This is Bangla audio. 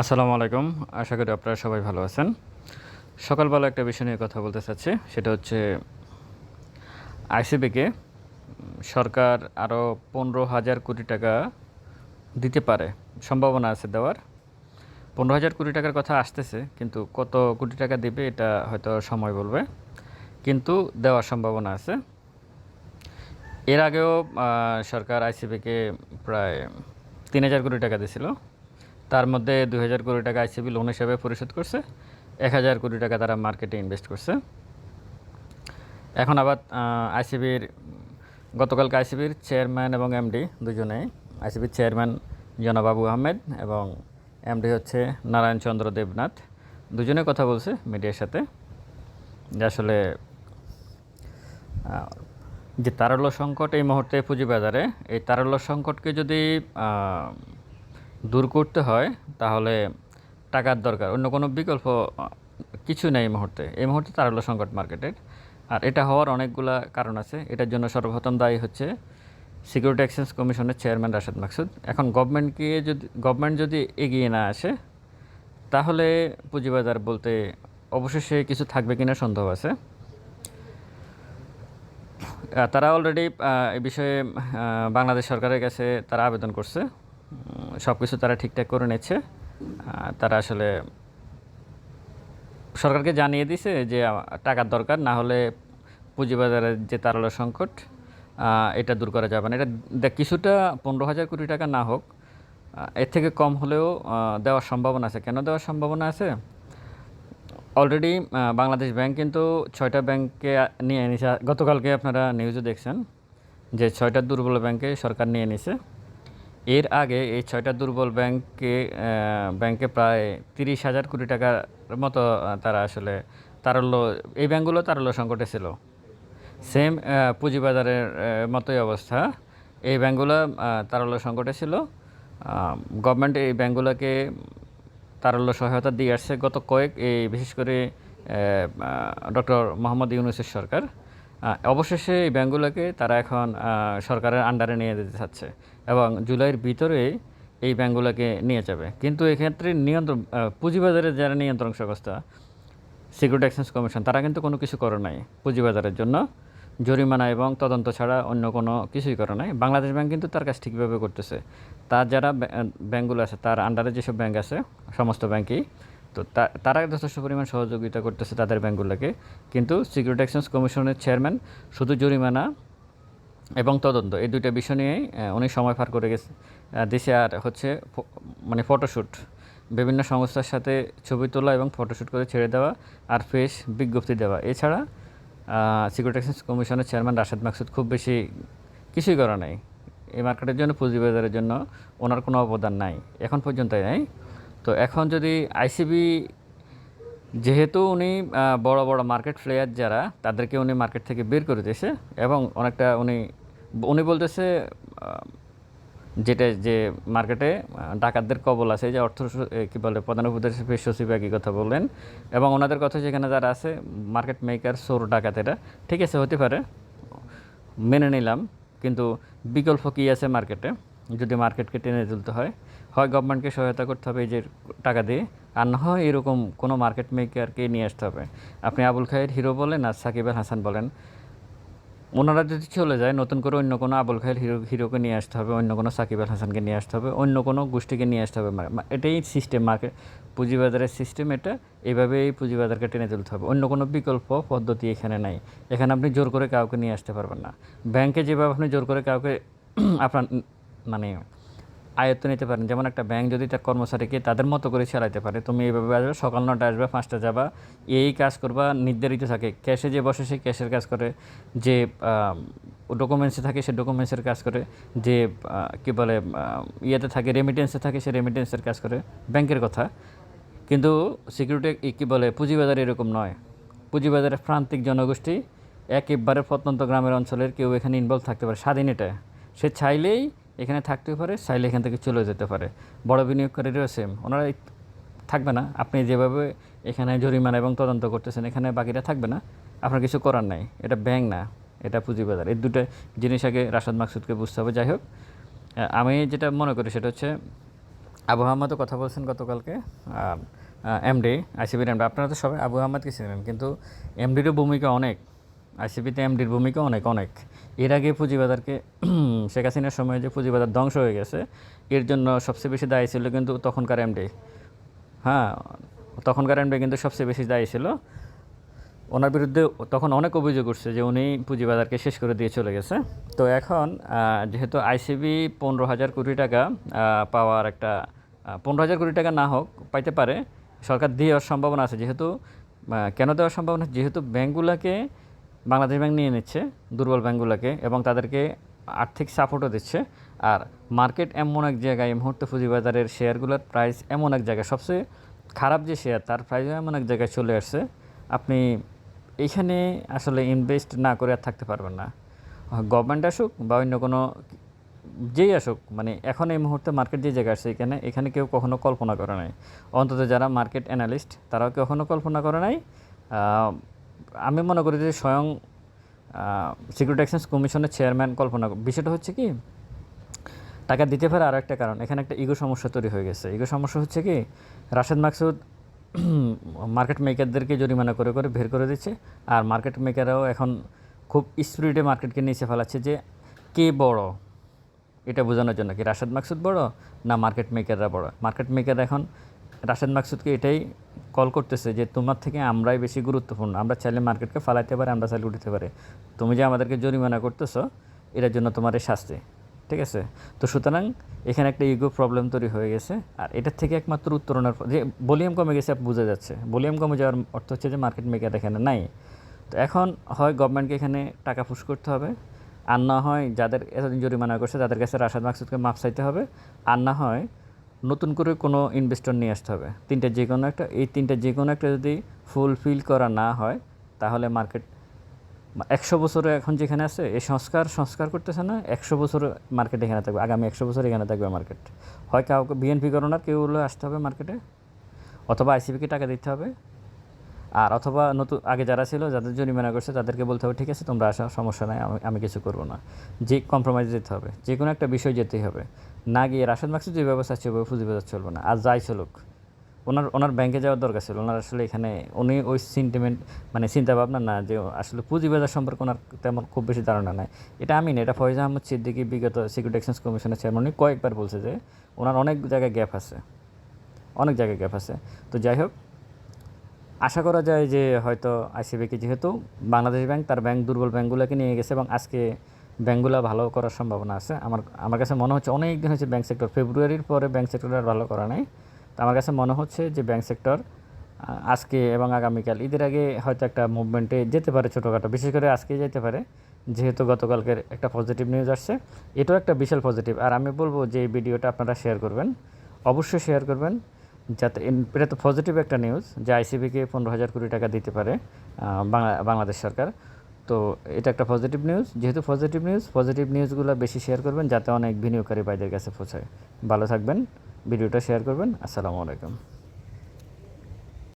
আসসালামু আলাইকুম। আশা করি আপনারা সবাই ভালো আছেন। সকালবেলা একটা বিষয় নিয়ে কথা বলতে চাচ্ছি। সেটা হচ্ছে, আইসিবিকে সরকার আরও পনেরো হাজার কোটি টাকা দিতে পারে, সম্ভাবনা আছে দেওয়ার। পনেরো হাজার কোটি টাকার কথা আসতেছে, কিন্তু কত কোটি টাকা দেবে এটা হয়তো সময় বলবে। কিন্তু দেওয়ার সম্ভাবনা আছে। এর আগেও সরকার আইসিবিকে প্রায় তিন হাজার কোটি টাকা দিয়েছিল। তার মধ্যে দুই হাজার কোটি টাকা আইসিবি লোন হিসাবে পরিশোধ করছে, এক হাজার কোটি টাকা তারা মার্কেটে ইনভেস্ট করছে। এখন আবার আইসিবির, গতকালকে আইসিবির চেয়ারম্যান এবং এমডি দুজনেই, আইসিবির চেয়ারম্যান জনাবাবু আহমেদ এবং এমডি হচ্ছে নারায়ণ চন্দ্র দেবনাথ দুজনে কথা বলছে মিডিয়ার সাথে। যে আসলে যে তারল্য সংকট এই মুহূর্তে পুঁজিবাজারে, এই তারল্য সংকটকে যদি দূর করতে হয়, তাহলে টাকার দরকার। অন্য কোনো বিকল্প কিছু নেই এই মুহূর্তে। এই মুহূর্তে তার হলো সংকট মার্কেটের। আর এটা হওয়ার অনেকগুলা কারণ আছে। এটার জন্য সর্বপ্রথম দায়ী হচ্ছে সিকিউরিটি এক্সচেঞ্জ কমিশনের চেয়ারম্যান রাশেদ মাকসুদ। এখন গভর্নমেন্টকে যদি গভর্নমেন্ট যদি এগিয়ে না আসে, তাহলে পুঁজিবাজার বলতে অবশেষে কিছু থাকবে কিনা সন্দেহ আছে। তারা অলরেডি এ বিষয়ে বাংলাদেশ সরকারের কাছে তারা আবেদন করছে। সব কিছু তারা ঠিকঠাক করে নিচ্ছে। তারা আসলে সরকারকে জানিয়ে দিছে যে টাকার দরকার, না হলে পুঁজিবাজারের যে তারল্য সংকট এটা দূর করা যাবে না। এটা কিছুটা পনেরো হাজার কোটি টাকা না হোক এর থেকে কম হলেও দেওয়ার সম্ভাবনা আছে। কেন দেওয়ার সম্ভাবনা আছে? অলরেডি বাংলাদেশ ব্যাংক কিন্তু ছয়টা ব্যাংকে নিয়ে নিছে গতকালকে আপনারা নিউজে দেখছেন যে, ছয়টা দুর্বল ব্যাংকে সরকার নিয়ে নিছে এর আগে এই ছয়টা দুর্বল ব্যাংকে ব্যাংকে প্রায় তিরিশ হাজার কোটি টাকার মতো তারা আসলে তারল্য, এই ব্যাংকগুলো তারল্য সংকটে ছিল। সেম পুঁজিবাজারের মতোই অবস্থা। এই ব্যাংকগুলো তারল্য সংকটে ছিল। গভর্নমেন্ট এই ব্যাংকগুলোকে তারল্য সহায়তা দিয়ে আসছে গত কয়েক, এই বিশেষ করে ডক্টর মোহাম্মদ ইউনুসের সরকার। অবশেষে এই ব্যাংকগুলোকে তারা এখন সরকারের আন্ডারে নিয়ে যেতে চাচ্ছে এবং জুলাইয়ের ভিতরে এই ব্যাংকগুলোকে নিয়ে যাবে। কিন্তু এক্ষেত্রে নিয়ন্ত্রণ পুঁজিবাজারের যারা নিয়ন্ত্রণ সংস্থা সিকিউরিটি এক্সচেঞ্জ কমিশন তারা কিন্তু কোনো কিছু করে নাই পুঁজিবাজারের জন্য। জরিমানা এবং তদন্ত ছাড়া অন্য কোনো কিছুই করে নাই। বাংলাদেশ ব্যাংক কিন্তু তার কাজ ঠিকভাবে করতেছে। তার যারা ব্যাং- ব্যাংকগুলো আছে, তার আন্ডারে যেসব ব্যাংক আছে, সমস্ত ব্যাংকই তো তারা যথেষ্ট পরিমাণ সহযোগিতা করতেছে তাদের ব্যাংকগুলোকে। কিন্তু সিকিউরিটি এক্সচেঞ্জ কমিশনের চেয়ারম্যান শুধু জরিমানা এবং তদন্ত, এই দুইটা বিষয় নিয়েই উনি সময় পার করে গেছে। দেশে আর হচ্ছে মানে ফটোশ্যুট বিভিন্ন সংস্থার সাথে ছবি তোলা এবং ফটোশ্যুট করে ছেড়ে দেওয়া আর ফেস বিজ্ঞপ্তি দেওয়া। এছাড়া সিকিউরিটি এক্সচেঞ্জ কমিশনের চেয়ারম্যান রাশেদ মাকসুদ খুব বেশি কিছুই করা নাই। এই মার্কেটের জন্য, পুঁজিবাজারের জন্য ওনার কোনো অবদান নাই। এখন পর্যন্ত নাই। তো এখন যদি আইসিবি যেহেতু উনি বড় বড় মার্কেট প্লেয়ার যারা, তাদেরকে উনি মার্কেট থেকে বের করে দিয়েছে এবং অনেকটা উনি উনি বলতেছে যেটা যে মার্কেটে ডাকাতদের কবল আছে যে অর্থ কি বলে, প্রধান উপদেষ্টা সচিব একই কথা বললেন এবং ওনাদের কথা যেখানে যারা আছে মার্কেট মেকার সোর ডাকাতেরা ঠিক আছে, হতে পারে, মেনে নিলাম, কিন্তু বিকল্প কী আছে মার্কেটে যদি মার্কেটকে টেনে তুলতে হয় হয় গভর্নমেন্টকে সহায়তা করতে হবে এই যে টাকা দিয়ে, আর না হয় এরকম কোনো মার্কেট মেকারকে নিয়ে আসতে হবে। আপনি আবুল খায়ের হিরো বলেন আর সাকিব আল হাসান বলেন। ওনারা যদি চলে যায়, নতুন করে অন্য কোনো আবুল খায়ের হিরো হিরোকে নিয়ে আসতে হবে, অন্য কোনো সাকিব আল হাসানকে নিয়ে আসতে হবে, অন্য কোনো গোষ্ঠীকে নিয়ে আসতে হবে। এটাই সিস্টেম মার্কেট পুঁজিবাজারের সিস্টেম এটা এইভাবেই পুঁজিবাজারকে টেনে তুলতে হবে। অন্য কোনো বিকল্প পদ্ধতি এখানে নাই। এখানে আপনি জোর করে কাউকে নিয়ে আসতে পারবেন না। ব্যাংকে যেভাবে আপনি জোর করে কাউকে আপনার মানে আয়ত্ত নিতে পারেন। যেমন একটা ব্যাংক যদি তার কর্মচারীকে তাদের মতো করে চালাইতে পারে, তুমি এইভাবে আসবে, সকাল নটা আসবে পাঁচটা যাবা, এই কাজ করবা, নির্ধারিত থাকে। ক্যাশে যে বসে সে ক্যাশের কাজ করে, যে ডকুমেন্টসে থাকে সে ডকুমেন্টসের কাজ করে, যে কী বলে ইয়েতে থাকে রেমিটেন্সে থাকে সে রেমিটেন্সের কাজ করে ব্যাংকের কথা। কিন্তু সিকিউরিটি কী বলে, পুঁজিবাজার এরকম নয়। পুঁজিবাজারের প্রান্তিক জনগোষ্ঠী, একেবারে প্রত্যন্ত গ্রামের অঞ্চলের কেউ এখানে ইনভলভ থাকতে পারে স্বাধীন এটা সে চাইলেই এখানে থাকতে পারে, চাইলে এখান থেকে চলে যেতে পারে। বড় বিনিয়োগকারীরাও সেম ওনারা থাকবে না। আপনি যেভাবে এখানে জরিমানা এবং তদন্ত করতেছেন, এখানে বাকিরা থাকবে না। আপনার কিছু করার নাই। এটা ব্যাংক না। এটা পুঁজিবাজার। এই দুটো জিনিস আগে রাশাদ মাকসুদকে বুঝতে হবে। যাই হোক আমি যেটা মনে করি সেটা হচ্ছে, আবু আহমদও কথা বলছেন গতকালকে এমডি আইসিবির এমডি আপনারা তো সবাই আবু আহমদকে ছিলেন কিন্তু এমডিরও ভূমিকা অনেক। আইসিবিতে এমডির ভূমিকা অনেক অনেক। এর আগে পুঁজিবাজারকে শেখ হাসিনার সময় যে পুঁজিবাজার ধ্বংস হয়ে গেছে, এর জন্য সবচেয়ে বেশি দায়ী ছিল কিন্তু তখনকার এমডি। হ্যাঁ তখনকার এমডি কিন্তু সবচেয়ে বেশি দায়ী ছিল। ওনার বিরুদ্ধে তখন অনেক অভিযোগ উঠছে যে উনি পুঁজিবাজারকে শেষ করে দিয়ে চলে গেছে। তো এখন যেহেতু আইসিবি পনেরো হাজার কোটি টাকা পাওয়ার একটা পনেরো হাজার কোটি টাকা না হোক, পাইতে পারে, সরকার দেওয়ার সম্ভাবনা আছে। যেহেতু কেন দেওয়ার সম্ভাবনা? যেহেতু ব্যাঙ্কগুলোকে বাংলাদেশ ব্যাংক নিয়ে নিচ্ছে দুর্বল ব্যাঙ্কগুলোকে এবং তাদেরকে আর্থিক সাপোর্টও দিচ্ছে। আর মার্কেট এমন এক জায়গায় এই মুহূর্তে পুঁজিবাজারের শেয়ারগুলোর প্রাইস এমন এক জায়গায়, সবচেয়ে খারাপ যে শেয়ার তার প্রাইসও এমন এক জায়গায় চলে আসছে। আপনি এইখানে আসলে ইনভেস্ট না করে আর থাকতে পারবেন না। গভর্নমেন্ট আসুক বা অন্য কোনো যেই আসুক মানে এখন এই মুহূর্তে মার্কেট যে জায়গায় আসছে এখানে এখানে কেউ কখনো কল্পনা করে নাই। অন্তত যারা মার্কেট অ্যানালিস্ট তারাও কখনো কল্পনা করে নাই। আমি মনে করি যে স্বয়ং সিকিউরিটি এক্সচেঞ্জ কমিশনের চেয়ারম্যান কল্পনা বিষয়টা হচ্ছে কি টাকা দিতে পারে আরও একটা কারণ। এখানে একটা ইগো সমস্যা তৈরি হয়ে গেছে। ইগো সমস্যা হচ্ছে কি রাশেদ মাকসুদ মার্কেট মেকারদেরকে জরিমানা করে করে বের করে দিচ্ছে। আর মার্কেট মেকাররাও এখন খুব স্পিডে মার্কেটকে নিচে ফেলাচ্ছে যে, কে বড়? এটা বোঝানোর জন্য কি রাশেদ মাকসুদ বড় না মার্কেট মেকাররা বড়? মার্কেট মেকার এখন রাশেদ মাকসুদকে এটাই কল করতেছে যে, তোমার থেকে আমরাই বেশি গুরুত্বপূর্ণ। আমরা চাইলে মার্কেটকে ফালাইতে পারি, আমরা চাইলে উঠতে পারি। তুমি যে আমাদেরকে জরিমানা করতেছো, এটার জন্য তোমার এই শাস্তি। ঠিক আছে? তো সুতরাং এখানে একটা ইগো প্রবলেম তৈরি হয়ে গেছে। আর এটার থেকে একমাত্র উত্তরণের যে ভলিউম কমে গেছে বোঝা যাচ্ছে। ভলিউম কমে যাওয়ার অর্থ হচ্ছে যে মার্কেট মেকার এখানে নাই। তো এখন হয় গভর্নমেন্টকে এখানে টাকা পুশ করতে হবে। আর না হয় যাদের এতদিন জরিমানা করছে, তাদের কাছে রাশাদ মাকসুদকে মাপ চাইতে হবে। আর না হয় নতুন করে কোনো ইনভেস্টর নিয়ে আসতে হবে। তিনটা যে কোনো একটা, এই তিনটা যে কোনো একটা যদি ফুলফিল করা না হয়, তাহলে মার্কেট একশো বছরে এখন যেখানে আছে এই সংস্কার সংস্কার করতেছে না, একশো বছর মার্কেট এখানে থাকবে, আগামী একশো বছর এখানে থাকবে মার্কেট হয় কাউকে বিএনপি করোনার কেউ হলে আসতে হবে মার্কেটে অথবা আইসিবিকে টাকা দিতে হবে। আর অথবা নতুন আগে যারা ছিল, যাদের জরিমানা করছে, তাদেরকে বলতে হবে, ঠিক আছে, তোমরা আসা, সমস্যা নাই, আমি আমি কিছু করব না। যে কম্প্রোমাইজ যেতে হবে যে কোনো একটা বিষয় যেতেই হবে। না গিয়ে রাশেদ মাকসুদ যে ব্যবস্থা আছে ওইভাবে পুঁজিবাজার চলবে না। আর যাই চলুক, ওনার ওনার ব্যাংকে যাওয়ার দরকার ছিল। ওনার আসলে এখানে, উনি ওই সেন্টিমেন্ট মানে চিন্তা ভাবনা না যে আসলে পুঁজিবাজার সম্পর্কে ওনার তেমন খুব বেশি ধারণা নাই। এটা আমি না, এটা ফয়জা আহমদ সিদ্দিকি বিগত সিকিউরিটি এক্সচেঞ্জ কমিশনের চেয়ারম্যান উনি কয়েকবার বলছে যে ওনার অনেক জায়গায় গ্যাপ আছে। অনেক জায়গায় গ্যাপ আছে। তো যাই হোক, আশা করা যায় যে হয়তো আইসিবিকে যেহেতু বাংলাদেশ ব্যাংক তার ব্যাংক দুর্বল ব্যাংকগুলোকে নিয়ে গেছে এবং আজকে ব্যাংকগুলো ভালো করার সম্ভাবনা আছে। আমার আমার কাছে মনে হচ্ছে অনেক দিন হচ্ছে ব্যাঙ্ক সেক্টর। ফেব্রুয়ারির পরে ব্যাঙ্ক সেক্টর আর ভালো করা নেই। তো আমার কাছে মনে হচ্ছে যে ব্যাঙ্ক সেক্টর আজকে এবং আগামীকাল, ঈদের আগে হয়তো একটা মুভমেন্টে যেতে পারে ছোটোখাটো, বিশেষ করে আজকে যেতে পারে, যেহেতু গতকালকের একটা পজিটিভ নিউজ আসছে। এটাও একটা বিশাল পজিটিভ। আর আমি বলব যে এই ভিডিওটা আপনারা শেয়ার করবেন, অবশ্যই শেয়ার করবেন, যাতে এটা তো পজিটিভ একটা নিউজ, যে আইসিবিকে পনেরো হাজার কোটি টাকা দিতে পারে বাংলা, বাংলাদেশ সরকার। তো এটা একটা পজিটিভ নিউজ যেহেতু পজিটিভ নিউজ পজিটিভ নিউজগুলো বেশি শেয়ার করবেন যাতে অনেক বিনিয়োগকারী ভাইদের কাছে পৌঁছায়। ভালো থাকবেন, ভিডিওটা শেয়ার করবেন। আসসালামু আলাইকুম।